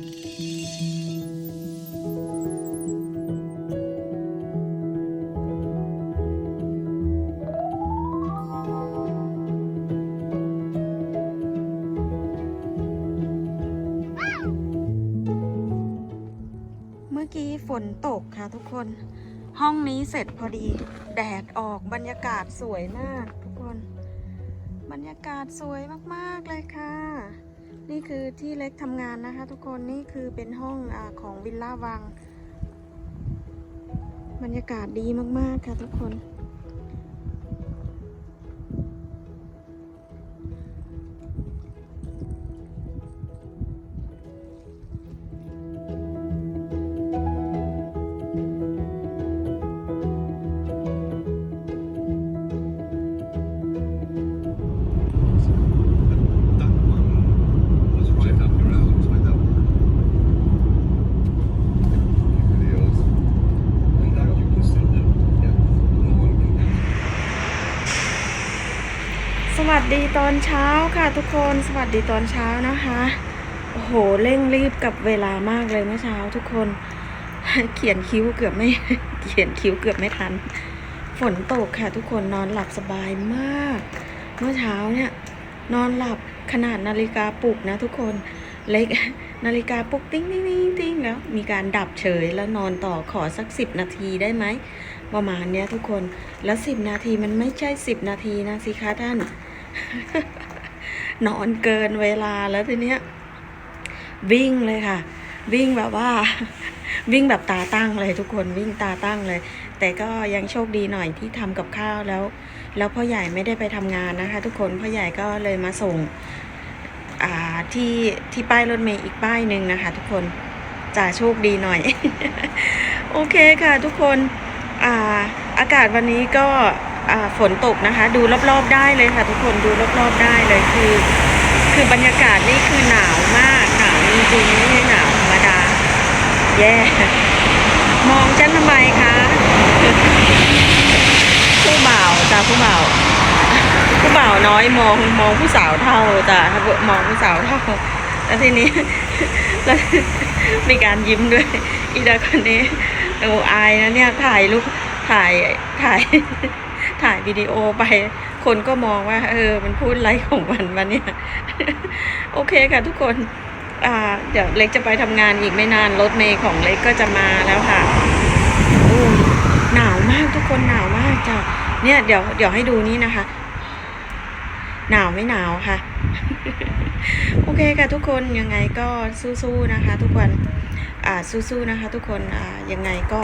เมื่อกี้ฝนตกค่ะทุกคน ห้องนี้เสร็จพอดี แดดออกบรรยากาศสวยมากทุกคน บรรยากาศสวยมาก ๆ เลยค่ะ นี่คือที่เล็กทำงานนะคะทุกคนนี่คือเป็นห้องอของวิลล่าวัง บรรยากาศดีมาก ๆ ค่ะทุกคน ดีตอนเช้าค่ะทุกคนสวัสดีตอนเช้านะคะ โอ้โหเร่งรีบกับเวลามากเลยเมื่อเช้าทุกคน เขียนคิ้วเกือบไม่ เขียนคิ้วเกือบไม่ทัน ฝนตกค่ะทุกคนนอนหลับสบายมาก เมื่อเช้าเนี่ยนอนหลับขนาดนาฬิกาปลุกนะทุกคนเล็กนาฬิกาปลุกติ้งติ้งติ้งติ้งแล้วมีการดับเฉยแล้วนอนต่อขอสักสิบนาทีได้ไหมประมาณเนี้ยทุกคนแล้วสิบนาทีมันไม่ใช่สิบนาทีนะสิคะท่าน นอนเกินเวลาแล้วทีเนี้ย วิ่งเลยค่ะ วิ่งแบบว่า วิ่งแบบตาตั้งเลยทุกคนวิ่งตาตั้งเลย แต่ก็ยังโชคดีหน่อยที่ทำกับข้าวแล้ว แล้วพ่อใหญ่ไม่ได้ไปทำงานนะคะ ทุกคนพ่อใหญ่ก็เลยมาส่งที่ที่ป้ายรถเมย์อีกป้ายหนึ่งนะคะ ทุกคนจะโชคดีหน่อย โอเคค่ะทุกคนอาอากาศวันนี้ก็ ฝนตกนะคะ ดูรอบๆได้เลยค่ะ ทุกคนดูรอบๆได้เลยคือ คือบรรยากาศนี่คือหนาวมากหนาวจริงๆไม่ใช่หนาวธรรมดาแย่มองฉันทำไมคะผู้บ่าวจ้าผู้บ่าวผู้บ่าวน้อยมองมองผู้สาวเท่าจ้ะมองผู้สาวเท่าแล้วทีนี้แล้วมีการยิ้มด้วย อีดาคนนี้โอ้อายนะเนี่ยถ่ายรูปถ่ายถ่าย ถ่ายวิดีโอไป คนก็มองว่า เออ มันพูดไรของมันวะเนี่ย โอเคค่ะทุกคนอ่าเดี๋ยวเล็กจะไปทำงานอีกไม่นาน รถเมย์ของเล็กก็จะมาแล้วค่ะโอ้หนาวมากทุกคนหนาวมากจ้ะเนี่ยเดี๋ยวเดี๋ยวให้ดูนี่นะคะ หนาวไม่หนาวค่ะ โอเคค่ะทุกคนยังไงก็สู้ๆนะคะ ทุกคนอ่าสู้ๆนะคะ ทุกคนอ่ายังไงก็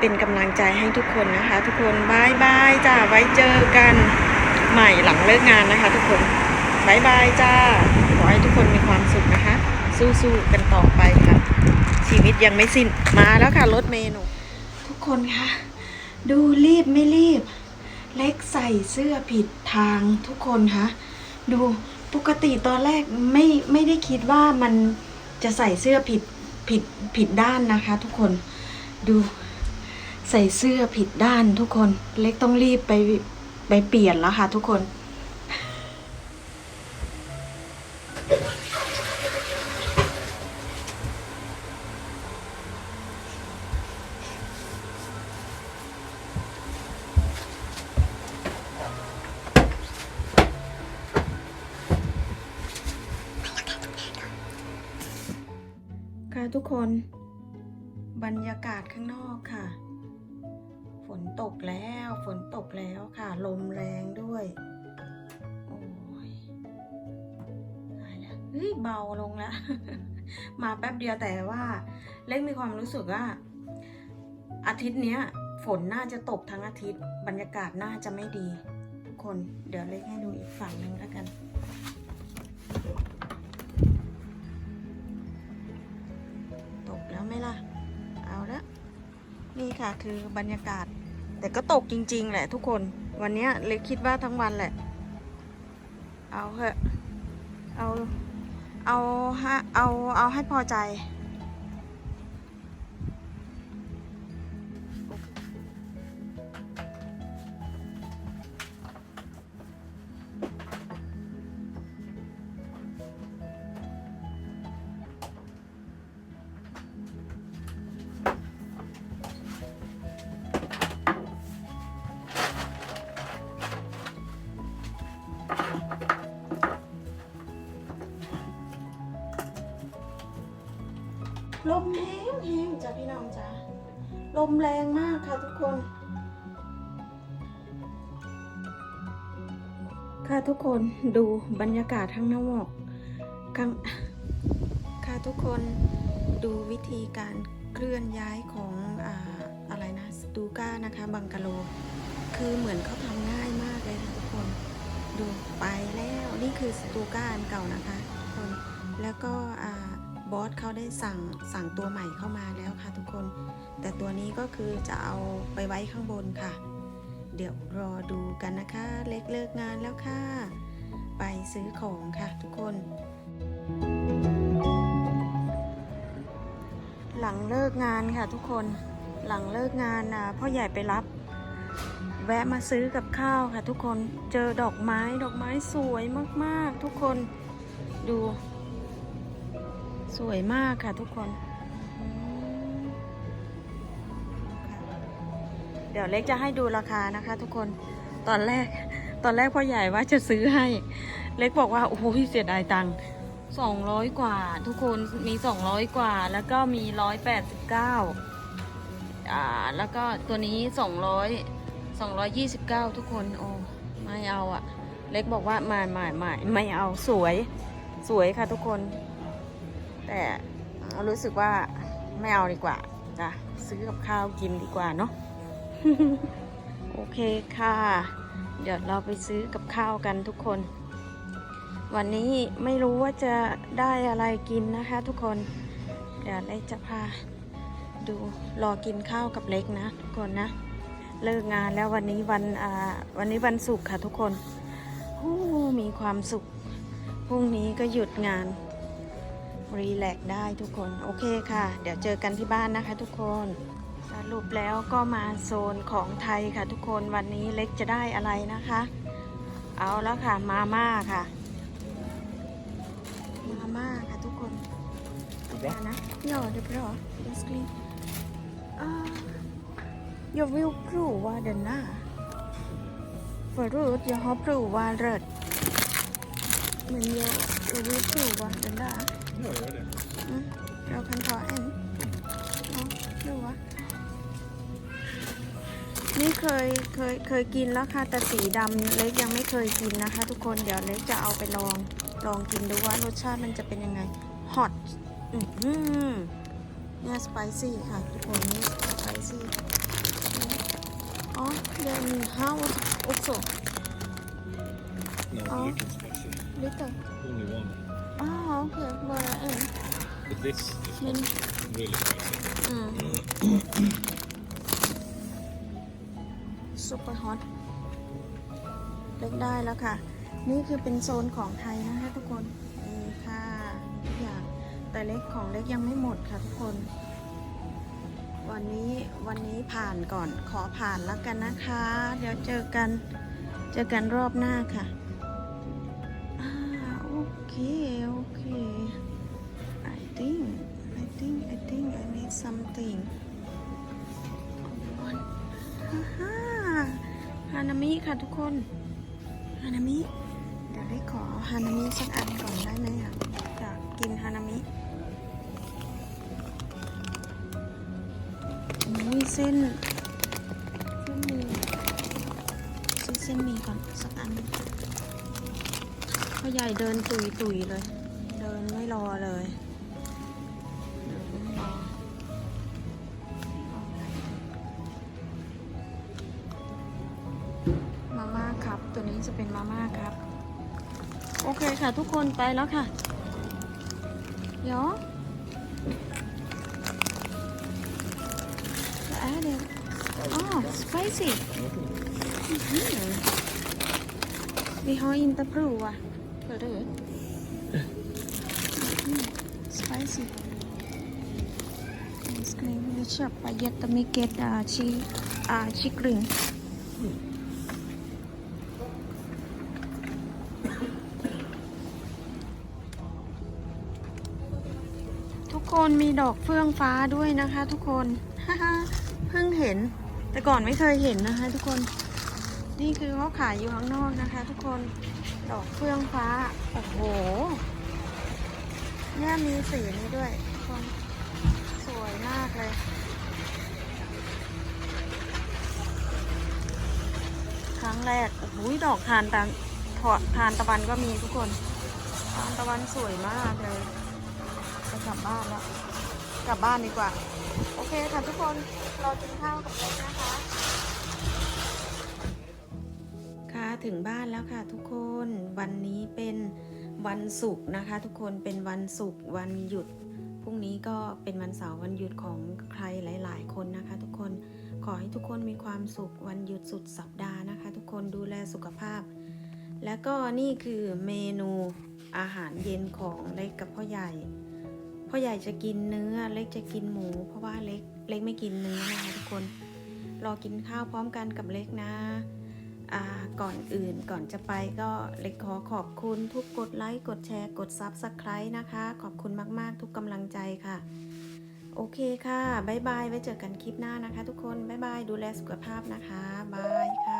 เป็นกำลังใจให้ทุกคนนะคะ ทุกคนบายบายจ้าไว้เจอกันใหม่หลังเลิกงานนะคะ ทุกคนบายบายจ้าขอให้ทุกคนมีความสุขนะคะ สู้ๆกันต่อไปค่ะ ชีวิตยังไม่สิ้นมาแล้วค่ะรถเมนู ทุกคนคะดูรีบไม่รีบ เล็กใส่เสื้อผิดทางทุกคนคะดูปกติตอนแรกไม่ไม่ได้คิดว่ามันจะใส่เสื้อผิดผิดผิดด้านนะคะ ทุกคนดู ใส่เสื้อผิดด้านทุกคน เล็กต้องรีบไปไปเปลี่ยนแล้วค่ะทุกคน ค่ะทุกคน บรรยากาศข้างนอกค่ะ ตกแล้ว ฝนตกแล้วค่ะ ลมแรงด้วย โอ้ยตายแล้วเฮ้ยเบาลงแล้วมาแป๊บเดียวแต่ว่าเล็กมีความรู้สึกว่า อาทิตย์เนี้ย ฝนน่าจะตกทั้งอาทิตย์ บรรยากาศน่าจะไม่ดี ทุกคนเดี๋ยวเล็กให้ดูอีกฝั่งหนึ่งแล้วกันตกแล้วไหมล่ะ เอาละนี่ค่ะคือบรรยากาศ แต่ก็ตกจริง ๆ แหละทุกคน วันนี้เล็กคิดว่าทั้งวันแหละ เอาเถอะเอา เอาฮะเอาเอาให้พอใจ ลมแห้งแห้งจ้ะพี่น้องจ้ะลมแรงมากค่ะทุกคน ค่ะทุกคนดูบรรยากาศข้างนอกข้างค่ะทุกคนดูวิธีการเคลื่อนย้ายของอ่าอะไรนะสตูก้านะคะบังกะโล คือเหมือนเขาทำง่ายมากเลยค่ะทุกคน ดูไปแล้วนี่คือสตูก้าอันเก่านะคะทุกคนแล้วก็อ่า บอสเขาได้สั่งสั่งตัวใหม่เข้ามาแล้วค่ะทุกคน แต่ตัวนี้ก็คือจะเอาไปไว้ข้างบนค่ะ เดี๋ยวรอดูกันนะคะ เล็กเลิกงานแล้วค่ะ ไปซื้อของค่ะทุกคน หลังเลิกงานค่ะทุกคน หลังเลิกงานนะพ่อใหญ่ไปรับ แวะมาซื้อกับข้าวค่ะทุกคน เจอดอกไม้ดอกไม้สวยมากๆ ทุกคน ดู สวยมากค่ะทุกคน เดี๋ยวเล็กจะให้ดูราคานะคะ ทุกคน ตอนแรก ตอนแรกพ่อใหญ่ว่าจะซื้อให้ เล็กบอกว่า โอ้โหเสียดายตังค์สองร้อยกว่า ทุกคน มีสองร้อยกว่า แล้วก็มีร้อยแปดสิบเก้าอ่า แล้วก็ตัวนี้สองร้อย229ทุกคน โอ้ ไม่เอาอะเล็กบอกว่าไม่ไม่ไม่ไม่เอา สวย สวยค่ะทุกคน แต่รู้สึกว่าไม่เอาดีกว่าจ้ะซื้อกับข้าวกินดีกว่าเนาะโอเคค่ะ เดี๋ยวเราไปซื้อกับข้าวกันทุกคน วันนี้ไม่รู้ว่าจะได้อะไรกินนะคะ ทุกคน เดี๋ยวเล็กจะพาดูรอกินข้าวกับเล็กนะ ทุกคนนะ เลิกงานแล้ววันนี้วันอ่าวันนี้วันศุกร์ค่ะทุกคนโอ้มีความสุขพรุ่งนี้ก็หยุดงาน รีแลกซ์ได้ทุกคนโอเคค่ะ เดี๋ยวเจอกันที่บ้านนะคะทุกคนสรุปแล้วก็มาโซนของไทยค่ะทุกคนวันนี้เล็กจะได้อะไรนะคะ เอาแล้วค่ะมาม่าค่ะ มาม่าค่ะทุกคนเอานะย่อเดี๋ยวรอเดี๋ยสกรีนอ่า Jag vill prova den här. Förut jag har provat röd. Men jag, jag vill prova den där. Ja, gör det. Mm. Jag kan ta en. Ja, prova. นี่ เคยเคยเคยกินแล้วค่ะแต่สีดำเล็กยังไม่เคยกินนะคะ ทุกคนเดี๋ยวเล็กจะเอาไปลองลองกินดูว่ารสชาติมันจะเป็นยังไง hot อือหือเนี่ยสไปซี่ค่ะทุกคนนี่สไปซี่อ๋อ then how also No, Ja. looking spicy. little Only one. อ๋อโ But this is men really spicy. อืม super hot เล็กได้แล้วค่ะ นี่คือเป็นโซนของไทยนะคะทุกคนนี่ค่ะทุกอย่างแต่เล็กของเล็กยังไม่หมดค่ะทุกคน วันนี้วันนี้ผ่านก่อนขอผ่านแล้วกันนะคะ เดี๋ยวเจอกันเจอกันรอบหน้าค่ะอ่าโอเคโอ something ฮ่าฮานามิค่ะทุกคน ฮานามิเดี๋ยวได้ขอฮานามิสักอันก่อนได้ไหมอะอยากกินฮานามิอุ้ยเส้นเส้นหมีซื้อเส้นหมีก่อนสักอันพ่อใหญ่เดินตุยตุยเลย เดินไม่รอเลยับ ตัวนี้จะเป็นมาม่าครับ โอเคค่ะทุกคนไปแล้วค่ะ เดี๋ยวแอดอ๋อสไปซี่มีหอยอินเตอร์พรูอะเปิดได้ spicy ไอศครีมนี่ชอบปาเยตตมิเกตอาชีอาชิกริง คนมีดอกเฟื่องฟ้าด้วยนะคะ ทุกคนเพิ่งเห็น แต่ก่อนไม่เคยเห็นนะคะ ทุกคน นี่คือเขาขายอยู่ข้างนอกนะคะ ทุกคนดอกเฟื่องฟ้าโอ้โหเนี่ยมีสีนี้ด้วยทุกคนสวยมากเลยครั้งแรกโอ้โหดอกทานตะถอดทานตะวันก็มีทุกคน ทานตะวันสวยมากเลย กลับบ้านแล้ว กลับบ้านดีกว่า โอเคค่ะทุกคนเรากินข้าวกับเล็กนะคะ ค่ะถึงบ้านแล้วค่ะทุกคนวันนี้เป็นวันศุกร์นะคะ ทุกคนเป็นวันศุกร์วันหยุดพรุ่งนี้ก็เป็นวันเสาร์วันหยุดของใครหลาย ๆ คนนะคะ ทุกคนขอให้ทุกคนมีความสุขวันหยุดสุดสัปดาห์นะคะ ทุกคนดูแลสุขภาพ แล้วก็นี่คือเมนูอาหารเย็นของเล็กกับพ่อใหญ่ พ่อใหญ่จะกินเนื้อเล็กจะกินหมู เพราะว่าเล็กเล็กไม่กินเนื้อนะคะทุกคน รอกินข้าวพร้อมกันกับเล็กนะก่อนอื่นก่อนจะไปก็เล็กขอขอบคุณทุกกดไลค์กดแชร์กด Subscribe นะคะ ขอบคุณมากๆ ทุกกำลังใจค่ะ โอเคค่ะ บ๊ายบาย ไว้เจอกันคลิปหน้านะคะ ทุกคน บ๊ายบาย ดูแลสุขภาพนะคะ บายค่ะ